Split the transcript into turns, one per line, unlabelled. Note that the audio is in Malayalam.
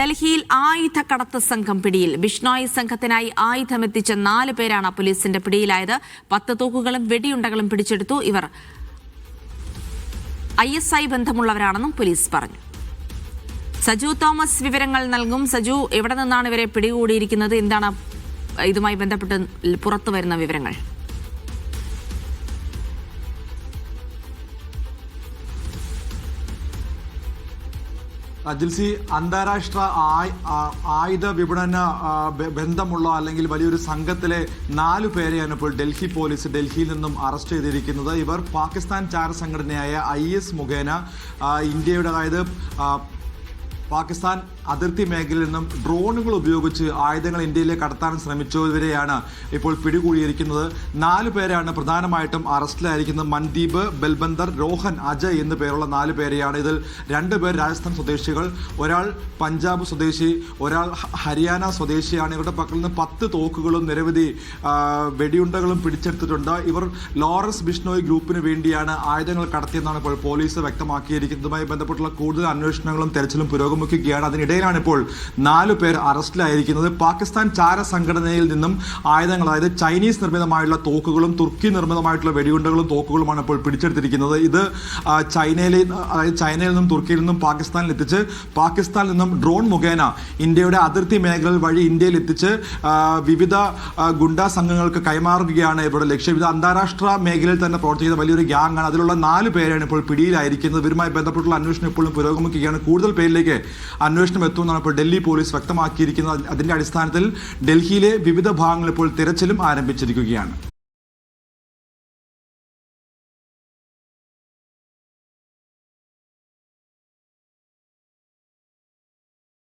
ഡൽഹിയിൽ ആയുധക്കടത്ത് സംഘം പിടിയിൽ. ബിഷ്ണോയി സംഘത്തിനായി ആയുധമെത്തിച്ച നാല് പേരാണ് പോലീസിന്റെ പിടിയിലായത്. പത്ത് തോക്കുകളും വെടിയുണ്ടകളും പിടിച്ചെടുത്തു ഇവർ. ഐ എസ് ഐ ബന്ധമുള്ളവരാണെന്നും പോലീസ് പറഞ്ഞു. സജു തോമസ് വിവരങ്ങൾ നൽകും. സജു എവിടെ നിന്നാണ് ഇവരെ പിടികൂടിയിരിക്കുന്നത്? എന്താണ് ഇതുമായി ബന്ധപ്പെട്ട് പുറത്തു വരുന്ന വിവരങ്ങൾ?
ജിൽസി അന്താരാഷ്ട്ര ആയുധ വിപണന ബന്ധമുള്ള അല്ലെങ്കിൽ വലിയൊരു സംഘത്തിലെ നാലു പേരെയാണ് ഇപ്പോൾ ഡൽഹി പോലീസ് ഡൽഹിയിൽ നിന്നും അറസ്റ്റ് ചെയ്തിരിക്കുന്നത്. ഇവർ പാകിസ്ഥാൻ ചാര സംഘടനയായ ഐ എസ് മുഖേന ഇന്ത്യയുടെ അതായത് പാകിസ്ഥാൻ അതിർത്തി മേഖലയിൽ നിന്നും ഡ്രോണുകൾ ഉപയോഗിച്ച് ആയുധങ്ങൾ ഇന്ത്യയിലേക്ക് കടത്താൻ ശ്രമിച്ചവരെയാണ് ഇപ്പോൾ പിടികൂടിയിരിക്കുന്നത്. നാല് പേരാണ് പ്രധാനമായിട്ടും അറസ്റ്റിലായിരിക്കുന്നത്. മൻദീപ് ബൽബന്ദർ രോഹൻ അജയ് എന്നു പേരുള്ള നാല് പേരെയാണ് ഇതിൽ. രണ്ട് പേർ രാജസ്ഥാൻ സ്വദേശികൾ ഒരാൾ പഞ്ചാബ് സ്വദേശി ഒരാൾ ഹരിയാന സ്വദേശിയാണ്. ഇവരുടെ പക്കൽ നിന്ന് പത്ത് തോക്കുകളും നിരവധി വെടിയുണ്ടകളും പിടിച്ചെടുത്തിട്ടുണ്ട്. ഇവർ ലോറൻസ് ബിഷ്ണോയ് ഗ്രൂപ്പിന് വേണ്ടിയാണ് ആയുധങ്ങൾ കടത്തിയെന്നാണ് ഇപ്പോൾ പോലീസ് വ്യക്തമാക്കിയിരിക്കുന്നതുമായി ബന്ധപ്പെട്ടുള്ള കൂടുതൽ അന്വേഷണങ്ങളും തെരച്ചിലും പുരോഗമിക്കുകയാണ് അതിനിടയിലാണ് ഇപ്പോൾ നാലു പേർ അറസ്റ്റിലായിരിക്കുന്നത്. പാകിസ്ഥാൻ ചാര സംഘടനയിൽ നിന്നും ആയുധങ്ങൾ അതായത് ചൈനീസ് നിർമ്മിതമായുള്ള തോക്കുകളും തുർക്കി നിർമ്മിതമായിട്ടുള്ള വെടിയുണ്ടകളും തോക്കുകളുമാണ് ഇപ്പോൾ പിടിച്ചെടുത്തിരിക്കുന്നത്. ഇത് ചൈനയിൽ അതായത് ചൈനയിൽ നിന്നും തുർക്കിയിൽ നിന്നും പാകിസ്ഥാനിൽ എത്തിച്ച് പാകിസ്ഥാനിൽ നിന്നും ഡ്രോൺ മുഖേന ഇന്ത്യയുടെ അതിർത്തി മേഖലകൾ വഴി ഇന്ത്യയിൽ എത്തിച്ച് വിവിധ ഗുണ്ടാ സംഘങ്ങൾക്ക് കൈമാറുകയാണ് ഇവരുടെ ലക്ഷ്യം. ഇത് അന്താരാഷ്ട്ര മേഖലയിൽ തന്നെ പ്രവർത്തിക്കുന്ന വലിയൊരു ഗ്യാങ് ആണ് അതിലുള്ള നാല് പേരാണ് ഇപ്പോൾ പിടിയിലായിരിക്കുന്നത്. ഇവരുമായി ബന്ധപ്പെട്ടുള്ള അന്വേഷണം ഇപ്പോഴും പുരോഗമിക്കുകയാണ്. കൂടുതൽ പേരിലേക്ക് അന്വേഷണം എത്തുമെന്നാണ് ഇപ്പോൾ ഡൽഹി പോലീസ് വ്യക്തമാക്കിയിരിക്കുന്നത്. അതിന്റെ അടിസ്ഥാനത്തിൽ ഡൽഹിയിലെ വിവിധ ഭാഗങ്ങളിൽ ഇപ്പോൾ തിരച്ചിലും ആരംഭിച്ചിരിക്കുകയാണ്.